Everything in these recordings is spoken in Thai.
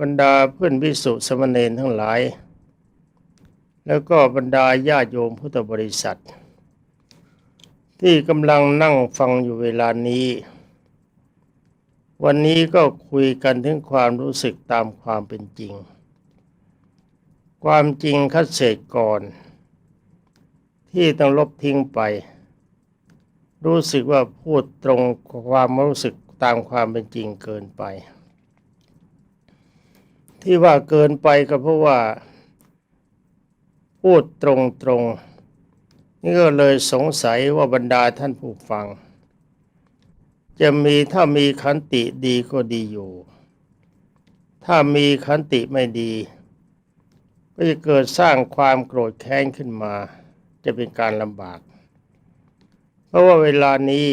บรรดาเพื่อนวิสุสมณเณรทั้งหลาย แล้วก็บรรดาญาโยมพุทธบริษัท ที่กำลังนั่งฟังอยู่เวลานี้ วันนี้ก็คุยกันถึงความรู้สึกตามความเป็นจริง ความจริงคัดเศษก่อน ที่ต้องลบทิ้งไป รู้สึกว่าพูดตรงความรู้สึกตามความเป็นจริงเกินไป ที่ว่าเกินไปก็เพราะว่า พูดตรงๆ นี่ก็เลยสงสัยว่าบรรดาท่านผู้ฟัง จะมีถ้ามีขันติดีก็ดีอยู่ ถ้ามีขันติไม่ดี ก็จะเกิดสร้างความโกรธแค้นขึ้นมา จะเป็นการลำบาก เพราะว่าเวลานี้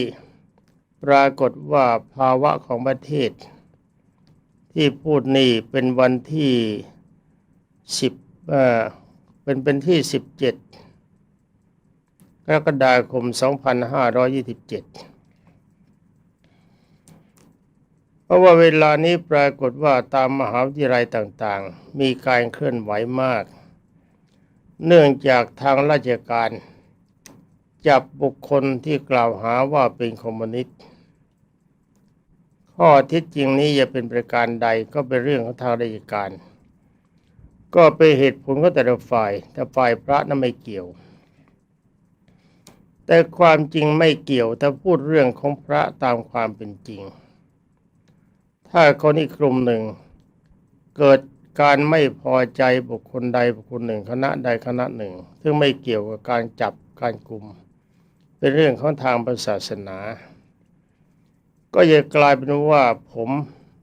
ปรากฏว่าภาวะของประเทศ ที่พูดนี่เป็นวันที่สิบเอ่อเป็นเป็นที่สิบเจ็ดกรกฎาคม 2527 เพราะว่าเวลานี้ปรากฏว่าตามมหาวิทยาลัยต่างๆ มีการเคลื่อนไหวมาก เนื่องจากทางราชการ จับบุคคลที่กล่าวหาว่าเป็นคอมมิวนิสต์ ข้อท็จจริงนี้อย่าเป็นประการใดก็เป็นเรื่องของทางราชการ ก็เป็นเหตุผลของแต่ละฝ่าย แต่ฝ่ายพระนั้นไม่เกี่ยว แต่ความจริงไม่เกี่ยวถ้าพูดเรื่องของพระตามความเป็นจริง ถ้าคนอีกกลุ่มหนึ่ง เกิดการไม่พอใจบุคคลใดบุคคลหนึ่ง คณะใดคณะหนึ่ง ซึ่งไม่เกี่ยวกับการจับการกลุ่ม เป็นเรื่องของทางศาสนา ก็จะกลายเป็นว่าผม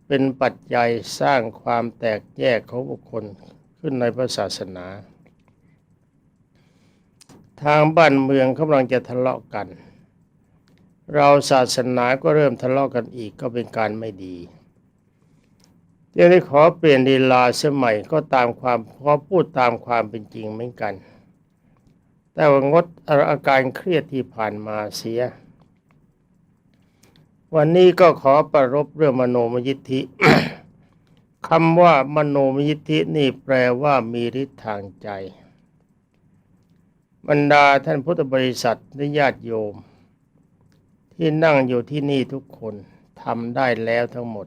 เป็นปัจจัยสร้างความแตกแยกของบุคคลขึ้นในพระศาสนา ทางบ้านเมืองกำลังจะทะเลาะกัน เราศาสนาก็เริ่มทะเลาะกันอีกก็เป็นการไม่ดียังได้ขอเปลี่ยนดีลาสมัยก็ตามความขอพูดตามความเป็นจริงเหมือนกัน แต่ว่างดอาการเครียดที่ผ่านมาเสีย วันนี้ก็ขอประรบเรื่องมโนมยิทธิคำว่ามโนมยิทธินี่แปลว่ามีฤทธิ์ทางใจ บรรดาท่านพุทธบริษัทและญาติโยม ที่นั่งอยู่ที่นี่ทุกคนทำได้แล้วทั้งหมด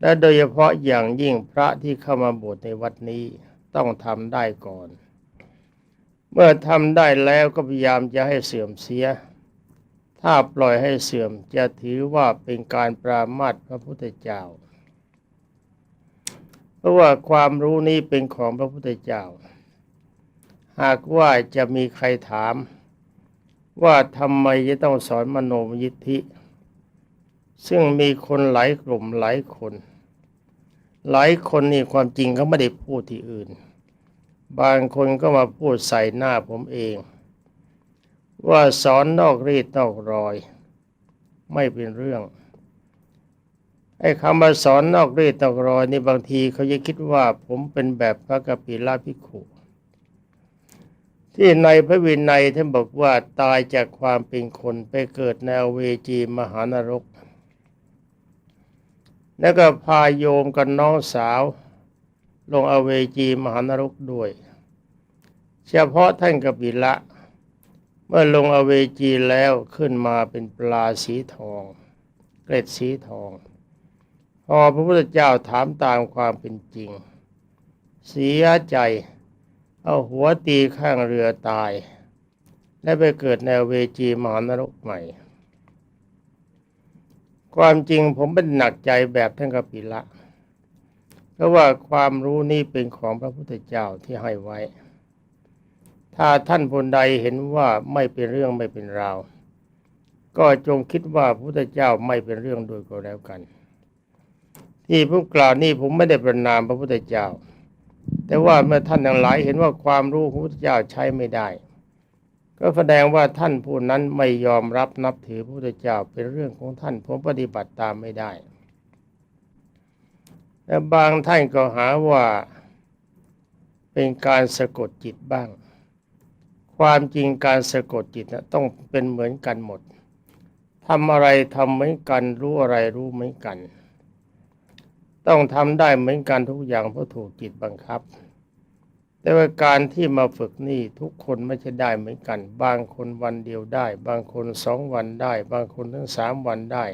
และโดยเฉพาะอย่างยิ่งพระที่เข้ามาบวชในวัดนี้ต้องทำได้ก่อน เมื่อทำได้แล้วก็พยายามจะให้เสื่อมเสีย ถ้าปล่อยให้เสื่อมจะถือว่าเป็นการปรามาสพระพุทธเจ้า เพราะว่าความรู้นี้เป็นของพระพุทธเจ้า หากว่าจะมีใครถาม ว่าทำไมจะต้องสอนมโนมยิทธิ ซึ่งมีคนหลายกลุ่มหลายคน หลายคนนี่ความจริงเขาไม่ได้พูดที่อื่น บางคนก็มาพูดใส่หน้าผมเอง ว่าสอนนอกรีดนอกรอย ไม่เป็นเรื่องไอ้คำว่าสอนนอกรีดนอกรอยนี่บางทีเขาจะคิดว่าผมเป็นแบบพระกปิลาภิกขุที่ในพระวินัยท่านบอกว่าตายจากความเป็นคนไปเกิดในเวจีมหานรก แล้วก็พาโยมกับน้องสาว ลงอเวจีมหานรกด้วย เฉพาะท่านกปิละ เมื่อลงอเวจีแล้วขึ้นมาเป็นปลาสีทอง เกล็ดสีทองพอพระพุทธเจ้าถามตามความเป็นจริง เสียใจ เอาหัวตีข้างเรือตาย และไปเกิดในเวจีมหานรกใหม่ ความจริงผมเป็นหนักใจแบบท่านกปิละ เพราะว่าความรู้นี้เป็นของพระพุทธเจ้าที่ให้ไว้ ถ้าท่านคนใดเห็นว่าไม่เป็นเรื่องไม่เป็นราว ก็จงคิดว่าพระพุทธเจ้าไม่เป็นเรื่องโดยก็แล้วกัน ที่ผมกล่าวนี่ผมไม่ได้ประนามพระพุทธเจ้า แต่ว่าเมื่อท่านทั้งหลายเห็นว่าความรู้ของพระพุทธเจ้าใช้ไม่ได้ ก็แสดงว่าท่านผู้นั้นไม่ยอมรับนับถือพระพุทธเจ้าเป็นเรื่องของท่านผมปฏิบัติตามไม่ได้และบางท่านก็หาว่าเป็นการสะกดจิตบ้าง ความจริงการสะกดจิตนะต้องเป็นเหมือนกันหมดทำอะไรทำเหมือนกันรู้อะไรรู้เหมือนกัน ต้องทำได้เหมือนกันทุกอย่างเพราะถูกจิตบังคับ แต่ว่าการที่มาฝึกนี่ทุกคนไม่ใช่ได้เหมือนกัน บางคนวันเดียวได้ บางคนสองวันได้ บางคนถึงสามวันได้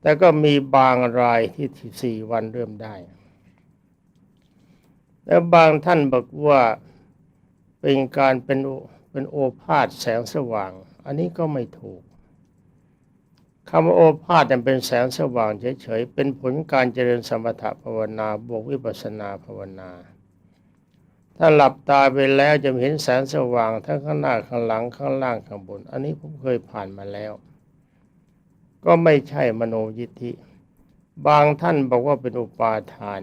แต่ก็มีบางรายที่สี่วันเริ่มได้ แล้วบางท่านบอกว่า เป็นการเป็นโอเป็นโอภาสแสงสว่าง อันนี้ก็ไม่ถูกคำว่าโอภาสนั้นเป็นแสงสว่างเฉยๆ เป็นผลการเจริญสมถภาวนาบวกวิปัสสนาภาวนา ถ้าหลับตาไปแล้วจะเห็นแสงสว่างทั้งข้างหน้าข้างหลังข้างล่างข้างบน อันนี้ผมเคยผ่านมาแล้ว ก็ไม่ใช่มโนยิทธิ บางท่านบอกว่าเป็นอุปาทาน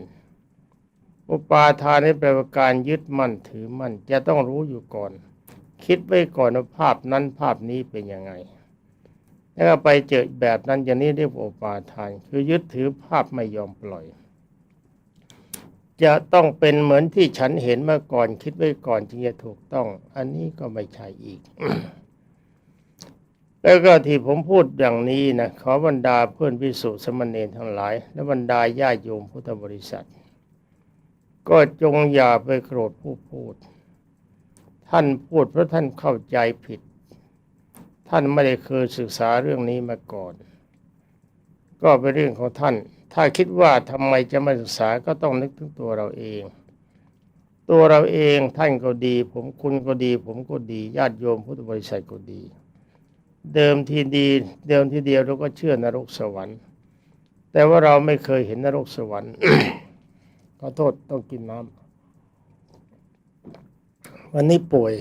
อุปาทานนี่แปลว่าการยึดมั่นถือมั่นจะต้องรู้อยู่ก่อน คิดไว้ก่อนว่าภาพนั้นภาพนี้เป็นยังไง แล้วก็ไปเจอแบบนั้นอย่างนี้เรียกว่าอุปาทาน คือยึดถือภาพไม่ยอมปล่อย จะต้องเป็นเหมือนที่ฉันเห็นเมื่อก่อน คิดไว้ก่อนจึงจะถูกต้อง อันนี้ก็ไม่ใช่อีก แล้วก็ที่ผมพูดอย่างนี้นะขอบรรดาเพื่อนพิสุสมณเณรทั้งหลาย และบรรดาญาโยมพุทธบริษัท ก็จงอย่าไปโกรธผู้พูด ท่านพูดเพราะท่านเข้าใจผิด ท่านไม่ได้เคยศึกษาเรื่องนี้มาก่อน ก็เป็นเรื่องของท่าน ถ้าคิดว่าทำไมจะไม่ศึกษาก็ต้องนึกถึงตัวเราเอง ตัวเราเองท่านก็ดี ผมคุณก็ดี ผมก็ดีญาติโยมพุทธบริษัทก็ดี เดิมทีดี เดิมทีเดียวเราก็เชื่อนรกสวรรค์ แต่ว่าเราไม่เคยเห็นนรกสวรรค์ อโทษต้องกินน้ำวันนี้ป่วย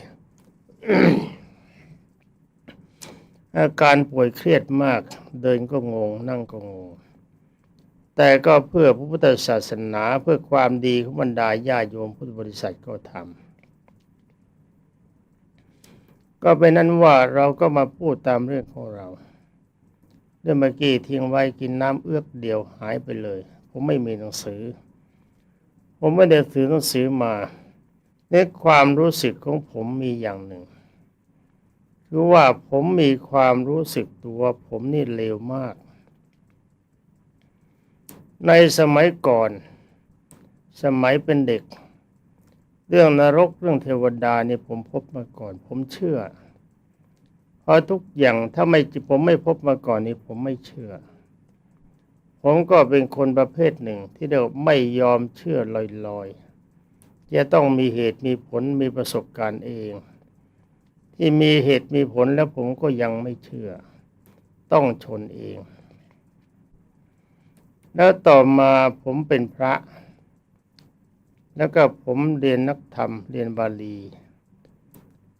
อาการป่วยเครียดมาก เดินก็งง นั่งก็งง แต่ก็เพื่อพระพุทธศาสนาเพื่อความดีของบรรดาญาโยมพุทธบริษัทก็ทำก็เป็นนั้นว่าเราก็มาพูดตามเรื่องของเราเรื่องเมื่อกี้ทิ้งไว้กินน้ำเอื้อกเดียวหายไปเลย ผมไม่มีหนังสือ ผมไม่ได้ถือหนังสือมาในความรู้สึกของผมมีอย่างหนึ่ง คือว่าผมมีความรู้สึกตัวผมนี่เลวมาก ในสมัยก่อน สมัยเป็นเด็ก เรื่องนรกเรื่องเทวดาเนี่ยผมพบมาก่อน ผมเชื่อ เพราะทุกอย่างถ้าไม่ผมไม่พบมาก่อนนี่ผมไม่เชื่อ ผมก็เป็นคนประเภทหนึ่งที่เดียวไม่ยอมเชื่อลอยๆ จะต้องมีเหตุมีผลมีประสบการณ์เอง ที่มีเหตุมีผลแล้วผมก็ยังไม่เชื่อ ต้องชนเอง แล้วต่อมาผมเป็นพระ แล้วก็ผมเรียนนักธรรมเรียนบาลี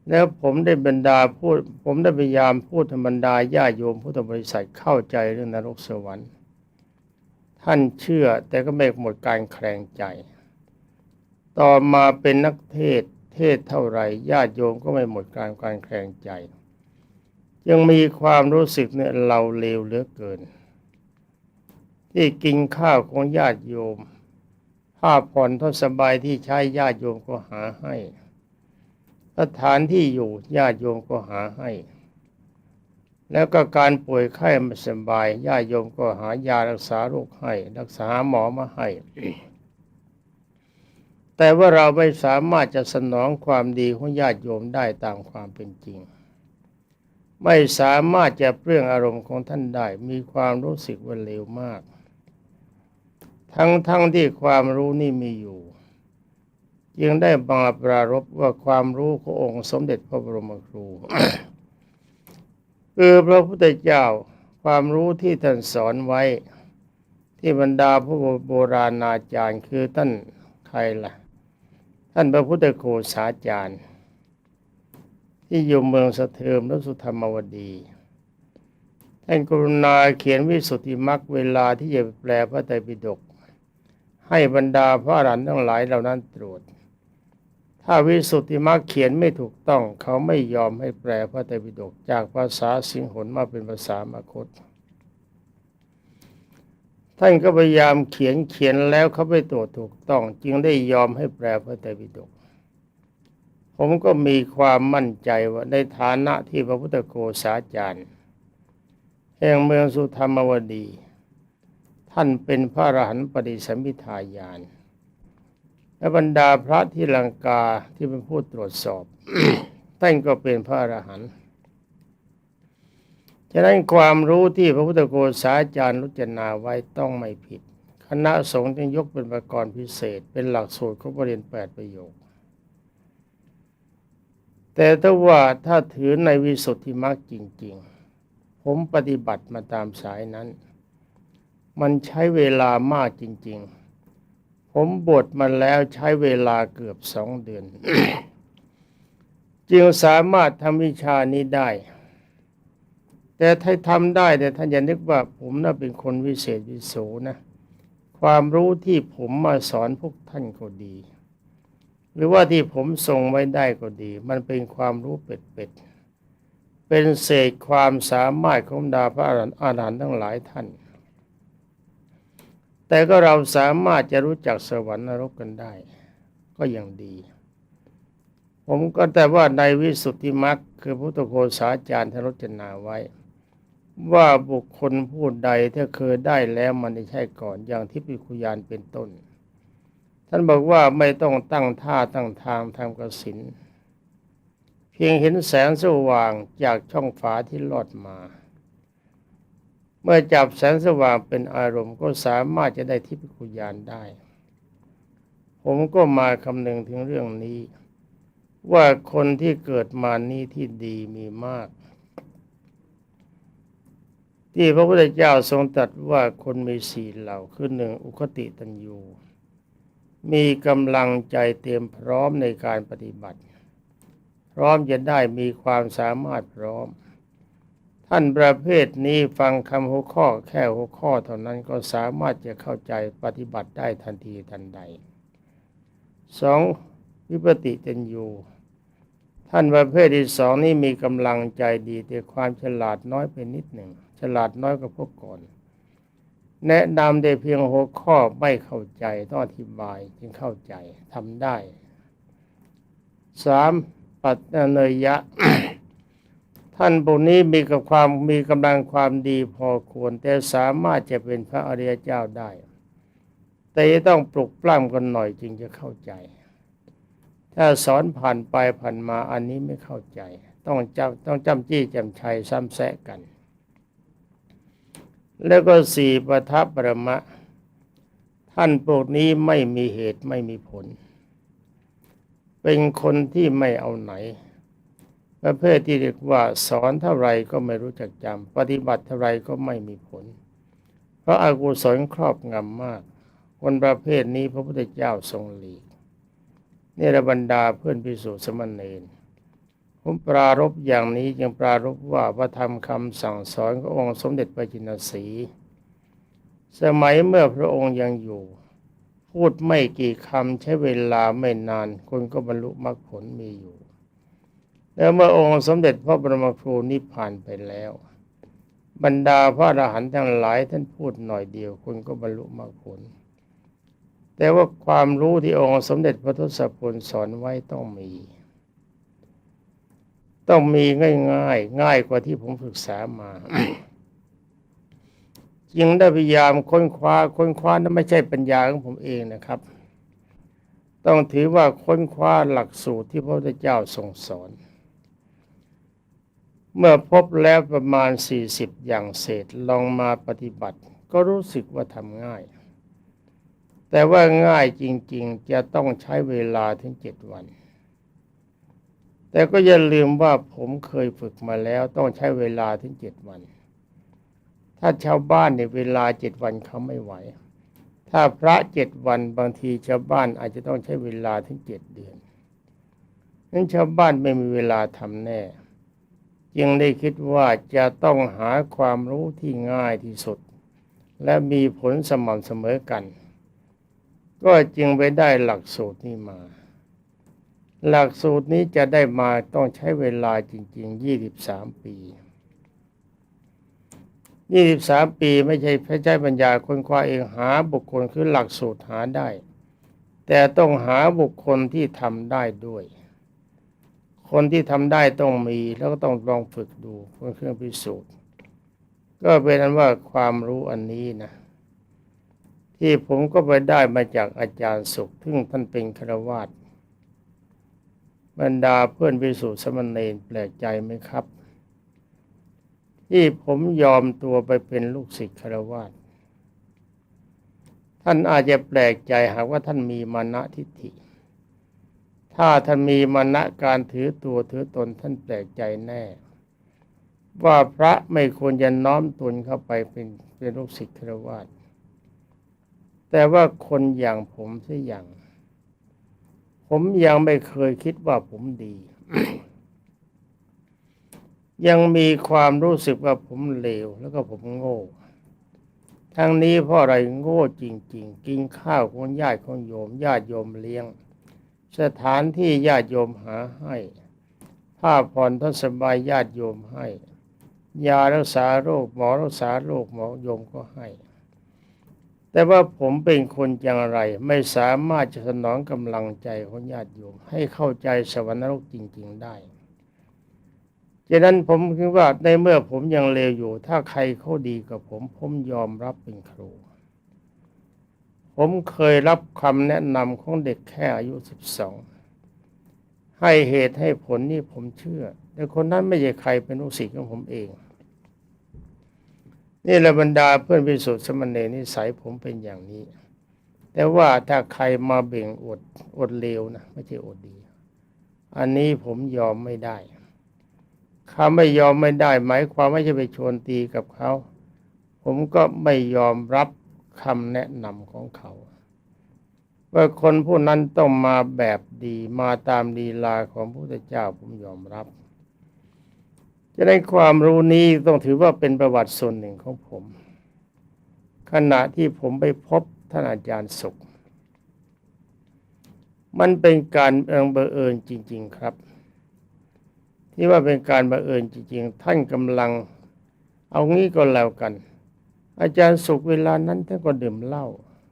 แล้วผมได้บรรดาพูด ผมได้พยายามพูดธรรมดาญาโยมพุทธบริษัทเข้าใจเรื่องนรกสวรรค์ ท่านเชื่อแต่ก็ไม่หมดการแคลงใจ ต่อมาเป็นนักเทศเทศเท่าไหร่ญาติโยมก็ไม่หมดการการแคลงใจ ยังมีความรู้สึกเนี่ยเราเลวเหลือเกิน ที่กินข้าวของญาติโยมผ้าผ่อนทนสบายที่ใช้ญาติโยมก็หาให้ สถานที่อยู่ญาติโยมก็หาให้ แล้วก็การป่วยไข้ไม่สบายญาติโยมก็หายารักษาโรคให้ รักษาหมอมาให้ แต่ว่าเราไม่สามารถจะสนองความดีของญาติโยมได้ตามความเป็นจริง ไม่สามารถจะเปลื้องอารมณ์ของท่านได้ มีความรู้สึกว่าเลวมาก ทั้งทั้งที่ความรู้นี่มีอยู่ยังได้บังปรารบว่าความรู้ขององค์สมเด็จพระบรมครู คือพระพุทธเจ้าความรู้ที่ท่านสอนไว้ ที่บรรดาพระโบราณอาจารย์คือท่านใครล่ะ ท่านพระพุทธโฆษาจารย์ ที่อยู่เมืองสะเทิมและสุธรรมวดีท่านกรุณาเขียนวิสุทธิมรรคเวลาที่จะแปลพระไตรปิฎกให้บรรดาพระอรหันต์ทั้งหลายเหล่านั้นตรวจ ถ้าวิสุทธิมรรคเขียนไม่ถูกต้อง เขาไม่ยอมให้แปลพระไตรปิฎกจากภาษาสิงหนมาเป็นภาษามาคต ท่านก็พยายามเขียนเขียนแล้วเขาไปตรวจถูกต้อง จึงได้ยอมให้แปลพระไตรปิฎกผมก็มีความมั่นใจว่าในฐานะที่พระพุทธโฆษาจารย์ แห่งเมืองสุธรรมวดี ท่านเป็นพระอรหันต์ปฏิสัมพิทาญาณ และบรรดาพระที่ลังกาที่เป็นผู้ตรวจสอบท่านก็เป็นพระอรหันต์ฉะนั้นความรู้ที่พระพุทธโกษาจารย์รุจนาไว้ต้องไม่ผิด คณะสงฆ์จึงยกเป็นประกรณ์พิเศษ เป็นหลักสูตรของบริเรียนแปดประโยค แต่ถ้าว่าถ้าถือในวิสุทธิมรรคจริง ๆ ผมปฏิบัติมาตามสายนั้น มันใช้เวลามากจริง ๆ ผมบวชมาแล้วใช้เวลาเกือบสองเดือน จึงสามารถทำวิชานี้ได้ แต่ถ้าทำได้แต่ท่านอย่านึกว่าผมน่ะเป็นคนวิเศษวิโสนะ ความรู้ที่ผมมาสอนพวกท่านก็ดี หรือว่าที่ผมส่งไว้ได้ก็ดี มันเป็นความรู้เป็ดๆเป็นเศษความสามารถของดาพระอรหันต์ทั้งหลายท่าน แต่ก็เราสามารถจะรู้จักสวรรค์นรกกันได้ ก็ยังดี ผมก็แต่ว่าในวิสุทธิมรรคคือพุทธโฆษาจารย์ทรจนาไว้ ว่าบุคคลผู้ใดถ้าเคยได้แล้วมันไม่ใช่ก่อนอย่างที่ปิคุยานเป็นต้น ท่านบอกว่าไม่ต้องตั้งท่าตั้งทางทำกสินเพียงเห็นแสงสว่างจากช่องฝาที่ลอดมา เมื่อจับแสงสว่างเป็นอารมณ์ก็สามารถจะได้ทิพยคุยานได้ ผมก็มาคำนึงถึงเรื่องนี้ ว่าคนที่เกิดมานี้ที่ดีมีมาก ที่พระพุทธเจ้าทรงตรัสว่าคนมีสี่เหล่าคือหนึ่งอุคติตัญญูมีกำลังใจเตรียมพร้อมในการปฏิบัติ พร้อมจะได้มีความสามารถพร้อม ท่านประเภทนี้ฟังคำหัวข้อแค่หัวข้อเท่านั้นก็สามารถจะเข้าใจปฏิบัติได้ทันทีทันใดสองวิปติตัญญูท่านประเภทที่สองนี้มีกำลังใจดีแต่ความฉลาดน้อยไปนิดหนึ่ง ฉลาดน้อยกว่าพวกก่อน แนะนำได้เพียงหัวข้อไม่เข้าใจต้องอธิบายจึงเข้าใจทำได้สามปัตเนยยะ ท่านพวกนี้มีกับความมีกำลังความดีพอควร แต่สามารถจะเป็นพระอริยเจ้าได้ แต่ต้องปลุกปล้ำกันหน่อยจึงจะเข้าใจ ถ้าสอนผ่านไปผ่านมาอันนี้ไม่เข้าใจ ต้องจำต้องจำจี้จำชัยซ้ำแซะกัน แล้วก็สี่ประทับประมะ ท่านพวกนี้ไม่มีเหตุไม่มีผล เป็นคนที่ไม่เอาไหน ประเภทที่เรียกว่าสอนเท่าไรก็ไม่รู้จักจำปฏิบัติเท่าไรก็ไม่มีผล เพราะอากุศลครอบงำมาก คนประเภทนี้พระพุทธเจ้าทรงหลีกนี่ระบรรดาเพื่อนพิสุสมณเณรผมปรารบอย่างนี้ยังปรารบว่าพระธรรมคำสั่งสอนขององค์สมเด็จพระจินสี สมัยเมื่อพระองค์ยังอยู่ พูดไม่กี่คำใช้เวลาไม่นาน คนก็บรรลุมรรคผลมีอยู่ แล้วเมื่อองค์สมเด็จพระบรมครูนิพพานไปแล้ว บรรดาพระอรหันต์ทั้งหลายท่านพูดหน่อยเดียวคนก็บรรลุมรรคผล แต่ว่าความรู้ที่องค์สมเด็จพระทศพลสอนไว้ต้องมี ต้องมีง่ายง่ายง่ายกว่าที่ผมศึกษามาจึงได้พยายามค้นคว้าค้นคว้านั้นไม่ใช่ปัญญาของผมเองนะครับ ต้องถือว่าค้นคว้าหลักสูตรที่พระพุทธเจ้าทรงสอน เมื่อพบแล้วประมาณ 40 อย่างเศษลองมาปฏิบัติ ก็รู้สึกว่าทำง่าย แต่ว่าง่ายจริง ๆ จะต้องใช้เวลาถึงเจ็ดวัน แต่ก็อย่าลืมว่าผมเคยฝึกมาแล้วต้องใช้เวลาถึงเจ็ดวัน ถ้าชาวบ้านในเวลาเจ็ดวันเขาไม่ไหว ถ้าพระเจ็ดวันบางทีชาวบ้านอาจจะต้องใช้เวลาถึงเจ็ดเดือนนั้นชาวบ้านไม่มีเวลาทำแน่ จึงได้คิดว่าจะต้องหาความรู้ที่ง่ายที่สุด และมีผลสม่ำเสมอกัน ก็จึงไปได้หลักสูตรนี้มา หลักสูตรนี้จะได้มาต้องใช้เวลาจริง ๆ 23 ปี 23 ปีไม่ใช่พระเจ้าปัญญาคนคว้าเองหาบุคคลคือหลักสูตรหาได้ แต่ต้องหาบุคคลที่ทำได้ด้วย คนที่ทำได้ต้องมีแล้วก็ต้องลองฝึกดูเพื่อเครื่องพิสูจน์ ก็เป็นนั้นว่าความรู้อันนี้นะ ที่ผมก็ไปได้มาจากอาจารย์สุขซึ่งท่านเป็นครวาสบรรดาเพื่อนวิสุทธิสมณเณรแปลกใจไหมครับ ที่ผมยอมตัวไปเป็นลูกศิษย์ครวาสท่านอาจจะแปลกใจหากว่าท่านมีมานะทิฏฐิ ถ้าท่านมีมานะการถือตัวถือตนท่านแปลกใจแน่ ว่าพระไม่ควรจะน้อมตนเข้าไปเป็นเป็นลูกศิษย์ครวาสแต่ว่าคนอย่างผมที่อย่าง ผมยังไม่เคยคิดว่าผมดี ยังมีความรู้สึกว่าผมเลวแล้วก็ผมโง่ทั้งนี้เพราะอะไรโง่จริง ๆ กินข้าวของญาติของโยมญาติโยมเลี้ยง สถานที่ญาติโยมหาให้ผ้าผ่อนทศบายญาติโยมให้ ยารักษาโรคหมอรักษาโรคหมอโยมก็ให้ แต่ว่าผมเป็นคนอย่างไร ไม่สามารถจะสนองกำลังใจของญาติโยม ให้เข้าใจสวรรค์นรกจริง ๆได้ฉะนั้นผมคิดว่าในเมื่อผมยังเลวอยู่ ถ้าใครเขาดีกับผม ผมยอมรับเป็นครู ผมเคยรับคำแนะนำของเด็กแค่อายุสิบสองให้เหตุให้ผลนี่ผมเชื่อ แต่คนนั้นไม่ใช่ใครเป็นลูกศิษย์ของผมเอง นี่ละบรรดาเพื่อนพิสุทธิ์สมณเณรนิสัยผมเป็นอย่างนี้ แต่ว่าถ้าใครมาเบ่งอดอดเลวนะไม่ใช่อดดี อันนี้ผมยอมไม่ได้คำไม่ยอมไม่ได้ หมายความไม่ใช่ไปชวนตีกับเขา ผมก็ไม่ยอมรับ คำแนะนำของเขา ว่าคนผู้นั้นต้องมาแบบดีมาตามลีลาของพระพุทธเจ้าผมยอมรับ จะได้ความรู้นี้ต้องถือว่าเป็นประวัติส่วนหนึ่งของผม ขณะที่ผมไปพบท่านอาจารย์สุข มันเป็นการบังเอิญจริง ๆครับ ที่ว่าเป็นการบังเอิญจริง ๆ ท่านกำลังเอางี้ก็แล้วกัน อาจารย์สุขเวลานั้นท่านก็ดื่มเหล้า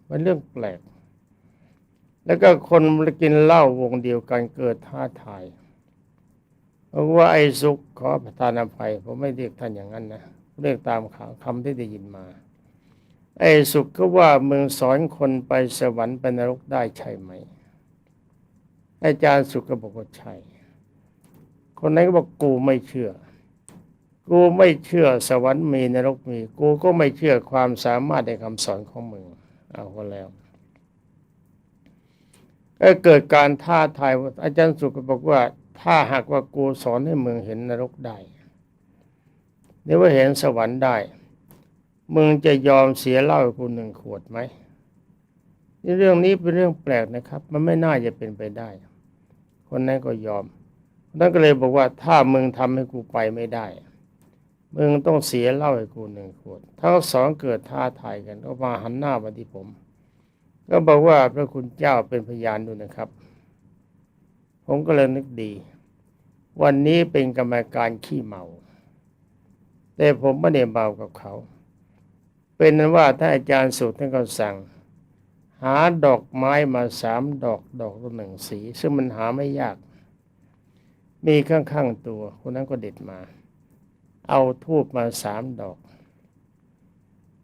มันเรื่องแปลก แล้วก็คนกินเหล้าวงเดียวกันเกิดท้าทายเพราะว่าไอ้สุขขอประทานอภัยผมไม่เรียกท่านอย่างนั้นนะเรียกตามคำที่ได้ยินมา ไอ้สุขก็ว่ามึงสอนคนไปสวรรค์ไปนรกได้ใช่ไหม อาจารย์สุขก็บอกว่าใช่คนนั้นก็บอกกูไม่เชื่อ กูไม่เชื่อสวรรค์มีนรกมี กูก็ไม่เชื่อความสามารถในคำสอนของมึง เอาก็แล้วก็เกิดการท้าทายอาจารย์สุขก็บอกว่า ถ้าหากว่ากูสอนให้มึงเห็นนรกได้หรือว่าเห็นสวรรค์ได้ มึงจะยอมเสียเหล้ากูหนึ่งขวดไหมนี่เรื่องนี้เป็นเรื่องแปลกนะครับ มันไม่น่าจะเป็นไปได้ คนนั้นก็ยอมนั่นก็เลยบอกว่าถ้ามึงทำให้กูไปไม่ได้ มึงต้องเสียเหล้าให้กูหนึ่งขวดทั้งสองเกิดท้าทายกัน ก็มาหันหน้ามาที่ผม ก็บอกว่าพระคุณเจ้าเป็นพยานดูนะครับ ผมก็เลยนึกดี วันนี้เป็นกรรมการขี้เมา แต่ผมไม่ได้เมากับเขา เป็นนั้นว่าถ้าอาจารย์สุดท่านก็สั่ง หาดอกไม้มาสามดอกดอกละหนึ่งสี ซึ่งมันหาไม่ยาก มีข้างๆตัวคนนั้นก็เด็ดมา เอาทูบมาสามดอก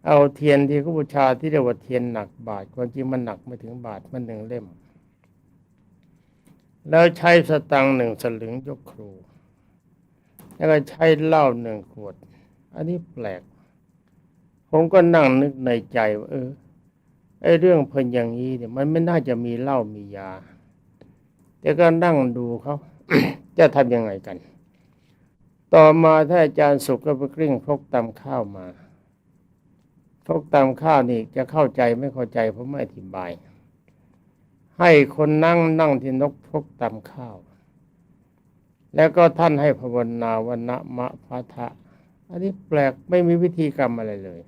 เอาเทียนที่เขาบูชาที่เรียกว่าเทียนหนักบาทความจริงมันหนักไม่ถึงบาทมันหนึ่งเล่ม แล้วใช้สตังหนึ่งสลึงยกครู แล้วก็ใช้เหล้าหนึ่งขวด อันนี้แปลก ผมก็นั่งนึกในใจว่าเออไอ้เรื่องเพิ่นอย่างนี้เนี่ยมันไม่น่าจะมีเหล้ามียา แต่ก็นั่งดูเขาจะทำยังไงกัน ต่อมาถ้าอาจารย์สุขก็ไปกลิ้งพกตำข้าวมาพกตำข้าวนี่จะเข้าใจไม่เข้าใจผมไม่อธิบาย ให้คนนั่งนั่งที่นกพกตำข้าว แล้วก็ท่านให้ภาวนาวันมะพะทะอันนี้แปลกไม่มีวิธีกรรมอะไรเลย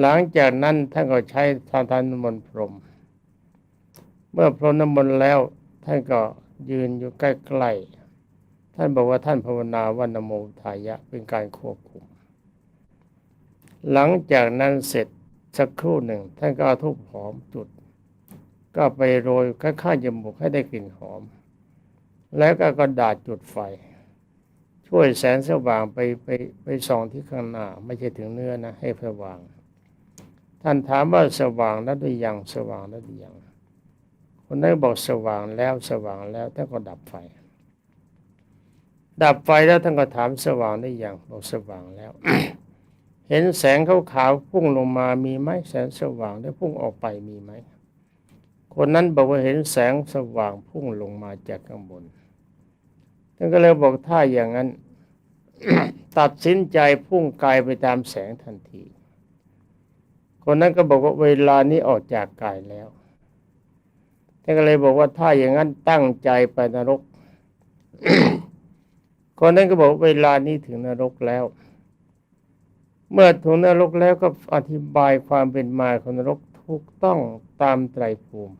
หลังจากนั้นท่านก็ใช้ทานทานน้ำมนต์พรม เมื่อพรมน้ำมนต์แล้วท่านก็ยืนอยู่ใกล้ๆ ท่านบอกว่าท่านภาวนาวันนโมทายะเป็นการควบคุม หลังจากนั้นเสร็จสักครู่หนึ่ง ท่านก็เอาทูบหอมจุด ก็ไปโรยข้างๆจมูกให้ได้กลิ่นหอม แล้วก็กระดาษจุดไฟ ช่วยแสงสว่างไปไปไปส่องที่ข้างหน้า ไม่ใช่ถึงเนื้อนะ ให้สว่าง ท่านถามว่าสว่างแล้วหรือยังสว่างแล้วหรือยังคนนั้นบอกสว่างแล้วสว่างแล้วท่านก็ดับไฟ ดับไฟแล้วท่านก็ถามสว่างได้ยังบอกสว่างแล้ว เห็นแสงขาวๆพุ่งลงมามีไหมแสงสว่างได้พุ่งออกไปมีไหมคนนั้นบอกว่าเห็นแสงสว่างพุ่งลงมาจากข้างบนท่านก็เลยบอกถ้าอย่างนั้น ตัดสินใจพุ่งกายไปตามแสงทันที คนนั้นก็บอกว่าเวลานี้ออกจากกายแล้วท่านก็เลยบอกว่าถ้าอย่างนั้นตั้งใจไปนรก คนนั้นก็บอกเวลานี้ถึงนรกแล้ว เมื่อถึงนรกแล้วก็อธิบายความเป็นมาของนรกถูกต้องตามไตรภูมิ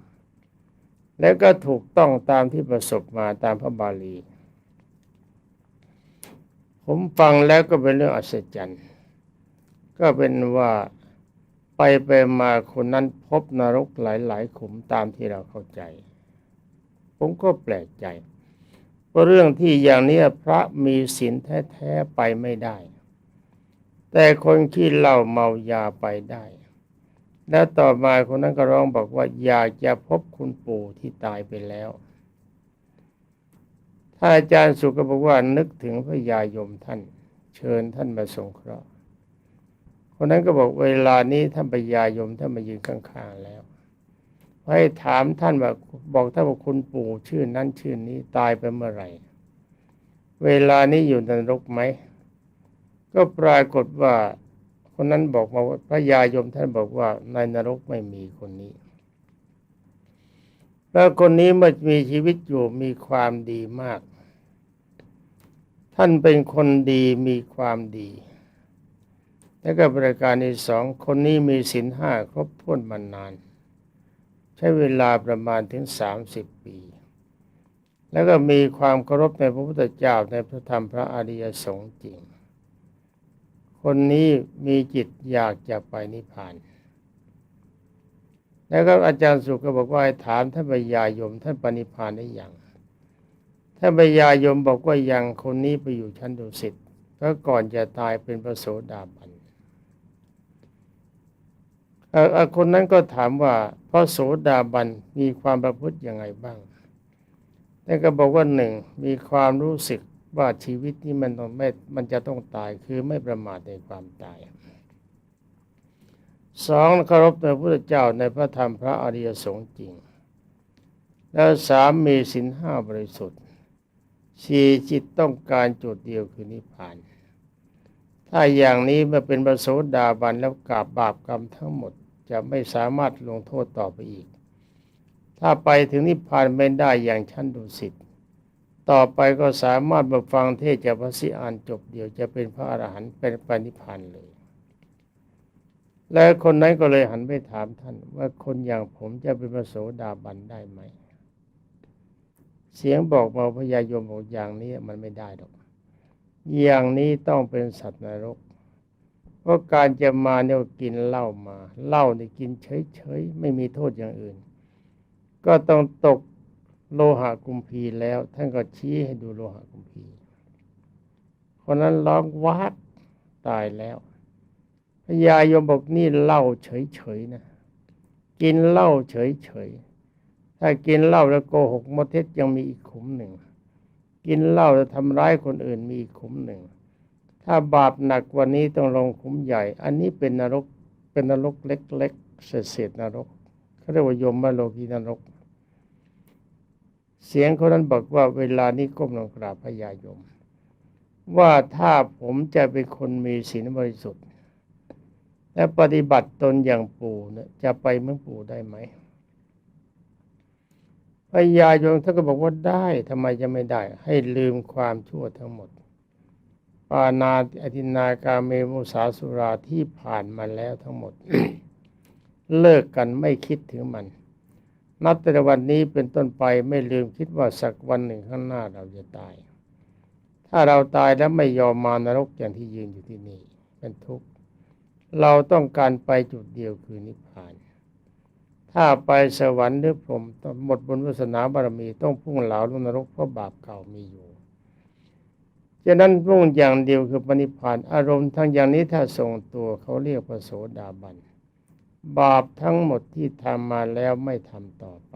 แล้วก็ถูกต้องตามที่ประสบมาตามพระบาลี ผมฟังแล้วก็เป็นเรื่องอัศจรรย์ ก็เป็นว่าไปไปมาคนนั้นพบนรกหลายๆขุมตามที่เราเข้าใจ ผมก็แปลกใจ เพราะเรื่องที่อย่างนี้พระมีศีลแท้ๆไปไม่ได้ แต่คนที่เหล้าเมายาไปได้ แล้วต่อมาคนนั้นก็ร้องบอกว่าอยากจะพบคุณปู่ที่ตายไปแล้วถ้าอาจารย์สุก็บอกว่านึกถึงพระยายมท่าน เชิญท่านมาสงเคราะห์คนนั้นก็บอกเวลานี้ท่านพญายมท่านมายืนข้างๆแล้ว ให้ถามท่านว่าบอกท่านว่าคุณปู่ชื่อนั้นชื่อนี้ตายไปเมื่อไหร่ เวลานี้อยู่ในนรกไหม ก็ปรากฏว่า คนนั้นบอกมาว่าพระยายมท่านบอกว่าในนรกไม่มีคนนี้ แล้วคนนี้มื่อมีชีวิตอยู่มีความดีมาก ท่านเป็นคนดีมีความดีแล้วก็ประการที่สองคนนี้มีศีลห้าครบถ้วนมานาน ใช้เวลาประมาณถึงสามสิบปี แล้วก็มีความเคารพในพระพุทธเจ้าในพระธรรมพระอริยสงฆ์จริง คนนี้มีจิตอยากจะไปนิพพาน แล้วก็อาจารย์สุขก็บอกว่าให้ถามท่านปยายมท่านปณิพานได้อยังท่านปยายมบอกว่ายังคนนี้ไปอยู่ชั้นดุสิตเพราะก่อนจะตายเป็นพระโสดาบัน คนนั้นก็ถามว่าพระโสดาบันมีความประพฤติยังไงบ้างท่านก็บอกว่าหนึ่งมีความรู้สึกว่าชีวิตนี้มันต้องไม่มันจะต้องตายคือไม่ประมาทในความตายสองเคารพในพระพุทธเจ้าในพระธรรมพระอริยสงฆ์จริง แล้วสามมีสินห้าบริสุทธิ์สี่จิตต้องการจุดเดียวคือนิพพาน ถ้าอย่างนี้มื่อเป็นประโสดาบันแล้วกราบบาปกรรมทั้งหมด จะไม่สามารถลงโทษต่อไปอีก ถ้าไปถึงนิพพานไม่ได้อย่างชั้นดุสิตต่อไปก็สามารถมาฟังเทศจากพระสิอานจบเดียวจะเป็นพระอรหันต์เป็นปนิพพานเลย แล้วคนนั้นก็เลยหันไปถามท่าน ว่าคนอย่างผมจะเป็นพระโสดาบันได้ไหม เสียงบอกมาพญายมบอกอย่างนี้มันไม่ได้หรอก อย่างนี้ต้องเป็นสัตว์นรก เพราะการจะมาเนี่ยกินเหล้ามาเหล้าเนี่ยกินเฉยๆไม่มีโทษอย่างอื่น ก็ต้องตกโลหะกุมพีแล้ว ท่านก็ชี้ให้ดูโลหะกุมพีคนนั้นร้องวักตายแล้วพญายมบอกนี่เหล้าเฉยๆนะกินเหล้าเฉยๆถ้ากินเหล้าแล้วโกหกมดเท็จยังมีอีกขุมหนึ่ง กินเหล้าแล้วทำร้ายคนอื่นมีอีกขุมหนึ่ง ถ้าบาปหนักกว่านี้ต้องลงขุมใหญ่ อันนี้เป็นนรก เป็นนรกเล็กๆ เศษๆนรกเขาเรียกว่ายมโลกีนรก เสียงคนนั้นบอกว่าเวลานี้ก้มลงกราบพญายม ว่าถ้าผมจะเป็นคนมีศีลบริสุทธิ์ และปฏิบัติตนอย่างปู่เนี่ยจะไปเมือนปู่ได้ไหมพญายมท่านก็บอกว่าได้ทำไมจะไม่ได้ ให้ลืมความชั่วทั้งหมด ปานาอธินากาเมมุสาสุราที่ผ่านมาแล้วทั้งหมด เลิกกันไม่คิดถึงมัน นับแต่วันนี้เป็นต้นไปไม่ลืมคิดว่าสักวันหนึ่งข้างหน้าเราจะตาย ถ้าเราตายแล้วไม่ยอมมานรกอย่างที่ยืนอยู่ที่นี่ เป็นทุกข์เราต้องการไปจุดเดียวคือนิพพาน ถ้าไปสวรรค์หรือพรหมต้องหมดบุญวาสนาบารมีต้องพุ่งเหลาลงนรกเพราะบาปเก่ามีอยู่ ฉะนั้นพุ่งอย่างเดียวคือปณิพพานอารมณ์ทั้งอย่างนี้ถ้าทรงตัวเขาเรียกว่าโสดาบัน บาปทั้งหมดที่ทำมาแล้วไม่ทำต่อไป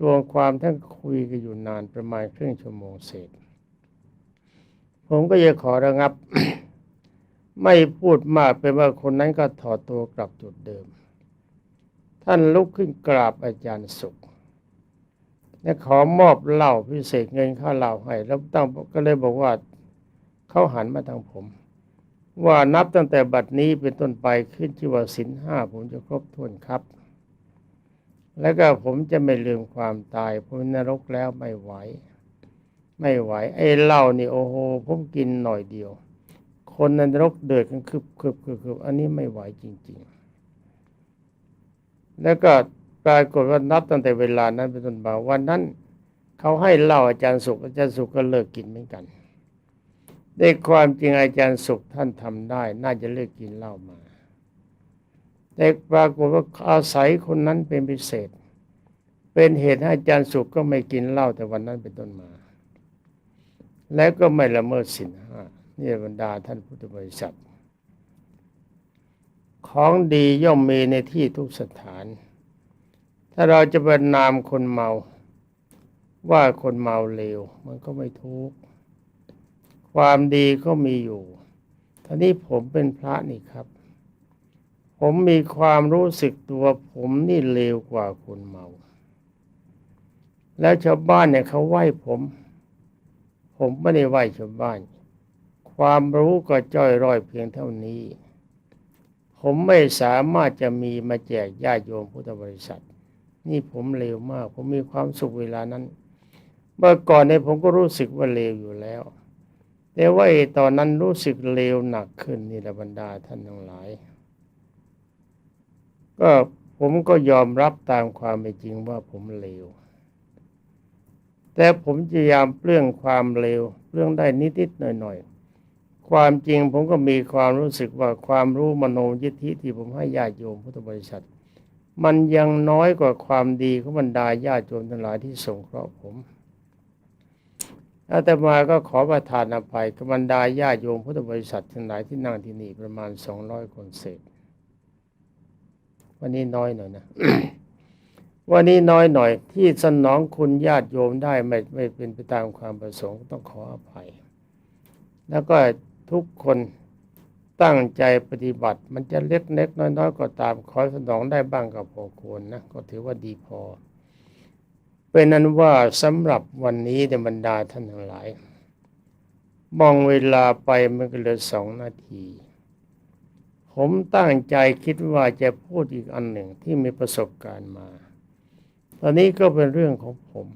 รวมความทั้งคุยกันอยู่นานประมาณครึ่งชั่วโมงเศษ ผมก็จะขอระงับ ไม่พูดมากเป็นว่าคนนั้นก็ถอดตัวกลับจุดเดิม ท่านลุกขึ้นกราบอาจารย์สุข และขอมอบเหล้าพิเศษเงินค่าเหล้าให้แล้วตั้งก็เลยบอกว่าเขาหันมาทางผม ว่านับตั้งแต่บัดนี้เป็นต้นไปขึ้นที่ว่าสินห้าผมจะครบถ้วนครับ แล้วก็ผมจะไม่ลืมความตายผมนรกแล้วไม่ไหว ไม่ไหว ไอ้เหล้านี่โอ้โหผมกินหน่อยเดียว คนนนรกเดือดกันคึบคึบคึบคึบอันนี้ไม่ไหวจริง ๆ แล้วก็ ปรากฏว่านับตั้งแต่เวลานั้นเป็นต้นมาวันนั้นเขาให้เล้าอาจารย์สุขอาจารย์สุขก็เลิกกินเหมือนกันได้ความจริงอาจารย์สุขท่านทำได้ น่าจะเลิกกินเหล้ามาแต่ปรากฏว่าอาศัยคนนั้นเป็นพิเศษ เป็นเหตุให้อาจารย์สุขก็ไม่กินเหล้าแต่วันนั้นเป็นต้นมา แล้วก็ไม่ละเมิดศีลห้านี่บรรดาท่านพุทธบริษัท ของดีย่อมมีในที่ทุกสถาน ถ้าเราจะประนามคนเมา ว่าคนเมาเลวมันก็ไม่ทุกข์ความดีก็มีอยู่ท่านี้ผมเป็นพระนี่ครับ ผมมีความรู้สึกตัวผมนี่เลวกว่าคนเมา แล้วชาวบ้านเนี่ยเขาไหว้ผม ผมไม่ได้ไหว้ชาวบ้าน ความรู้ก็จ้อยร่อยเพียงเท่านี้ ผมไม่สามารถจะมีมาแจกญาติโยมพุทธบริษัท นี่ผมเลวมาก ผมมีความสุขเวลานั้น เมื่อก่อนเนี่ยผมก็รู้สึกว่าเลวอยู่แล้ว แต่ว่าไอ้ตอนนั้นรู้สึกเลวหนักขึ้นนี่แหละบรรดาท่านทั้งหลาย ก็ผมก็ยอมรับตามความเป็นจริงว่าผมเลว แต่ผมพยายามเปลื้องความเลวเปลื้องได้นิดๆหน่อยๆ ความจริงผมก็มีความรู้สึกว่าความรู้มโนยิทธิที่ผมให้ญาติโยมพุทธบริษัท มันยังน้อยกว่าความดีของบรรดาญาติโยมทั้งหลายที่สงเคราะห์ผมอาตมาก็ขอประทานอภัยกับบรรดาญาติโยมพุทธบริษัททั้งหลายที่นั่งที่นี่ประมาณสองร้อยคนเศษ วันนี้น้อยหน่อยนะ วันนี้น้อยหน่อย ที่สนองคุณญาติโยมได้ไม่ไม่เป็นไปตามความประสงค์ต้องขออภัย แล้วก็ทุกคน ตั้งใจปฏิบัติ มันจะเล็กเล็กน้อยน้อยก็ตามขอสนองได้บ้างก็พอควรนะ ก็ถือว่าดีพอ เป็นนั้นว่าสำหรับวันนี้ในบรรดาท่านทั้งหลาย มองเวลาไปมันก็เหลือสองนาที ผมตั้งใจคิดว่าจะพูดอีกอันหนึ่งที่มีประสบการณ์มา ตอนนี้ก็เป็นเรื่องของผม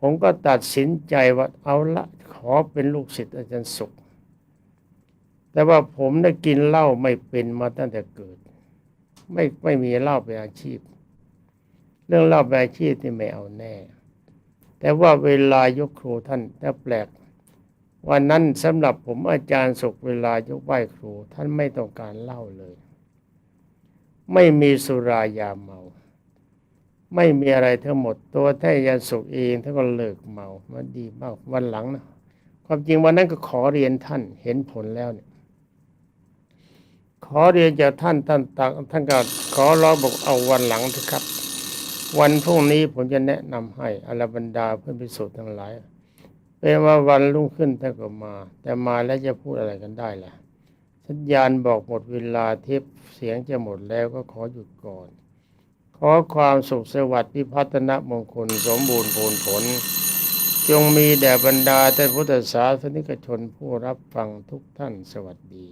ผมก็ตัดสินใจว่าเอาละขอเป็นลูกศิษย์อาจารย์สุข แต่ว่าผมได้กินเหล้าไม่เป็นมาตั้งแต่เกิด ไม่ไม่มีเหล้าเป็นอาชีพ เรื่องเหล้าเป็นอาชีพที่ไม่เอาแน่ แต่ว่าเวลายกครูท่านถ้าแปลก วันนั้นสำหรับผมอาจารย์สุขเวลายกไหว้ครู ท่านไม่ต้องการเหล้าเลย ไม่มีสุรายาเมา ไม่มีอะไรทั้งหมด ตัวท่านอาจารย์สุขเองท่านก็เลิกเมามันดีมากวันหลังนะความจริงวันนั้นก็ขอเรียนท่านเห็นผลแล้วเนี่ย ขอเรียนจากท่านท่านตักท่านก็ขอร้องบอกเอาวันหลังเถอะครับ วันพรุ่งนี้ผมจะแนะนำให้อรบรรดาเพื่อนพิสุทธิ์ทั้งหลายเป็นว่าวันรุ่งขึ้นท่านก็มา แต่มาแล้วจะพูดอะไรกันได้ล่ะ สัญญาณบอกหมดเวลาเทปเสียงจะหมดแล้วก็ขอหยุดก่อน ขอความสุขสวัสดิ์พิพัฒนมงคลสมบูรณ์ผลผลจงมีแด่บรรดาท่านพุทธศาสนิกชนผู้รับฟังทุกท่านสวัสดี